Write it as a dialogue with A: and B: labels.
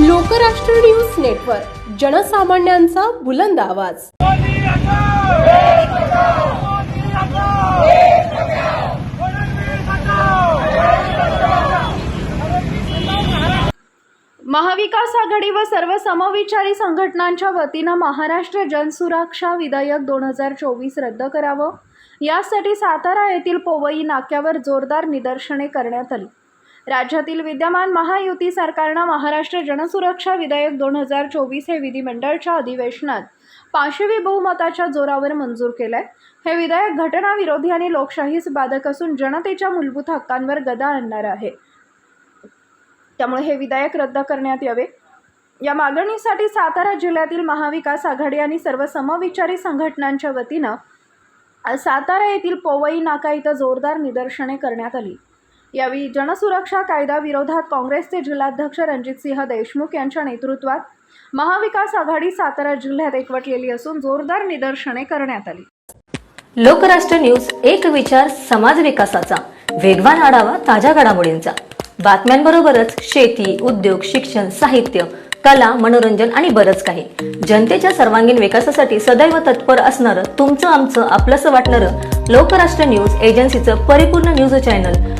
A: Lokrashtra news network जनसामान्यांचा बुलंद आवाज.
B: महाविकास आघाडी व सर्व समविचारी संघटनांच्या वतीनं महाराष्ट्र जनसुरक्षा विधेयक दोन हजार चोवीस रद्द करावं. यासाठी सातारा येथील पोवई नाक्यावर जोरदार निदर्शने करण्यात आली. राज्यातील विद्यमान महायुती सरकारनं महाराष्ट्र जनसुरक्षा विधेयक दोन हजार चोवीस हे विधिमंडळच्या अधिवेशनात पाशवी बहुमताच्या जोरावर मंजूर केलंय. हे विधेयक घटनाविरोधी आणि लोकशाहीस बाधक असून जनतेच्या मूलभूत हक्कांवर गदा आणणार आहे. त्यामुळे हे विधेयक रद्द करण्यात यावे. या मागणीसाठी सातारा जिल्ह्यातील महाविकास आघाडी आणि सर्व समविचारी संघटनांच्या वतीनं सातारा येथील पोवई नाका इथं जोरदार निदर्शने करण्यात आली. यावेळी जनसुरक्षा कायदा विरोधात काँग्रेसचे जिल्हाध्यक्ष रणजितसिंह देशमुख यांच्या नेतृत्वात महाविकास आघाडी सातारा जिल्ह्यात एकवटलेली असून जोरदार निदर्शने करण्यात आली.
C: लोकराष्ट्र न्यूज एक विचार समाज विकासाचा. वेगवान आढावा ताज्या घडामोडींचा. बातम्यांबरोबरच शेती उद्योग शिक्षण साहित्य कला मनोरंजन आणि बरंच काही. जनतेच्या सर्वांगीण विकासासाठी सदैव तत्पर असणारं तुमचं आमचं आपलंसं वाटणारं लोकराष्ट्र न्यूज एजन्सीचं परिपूर्ण news channel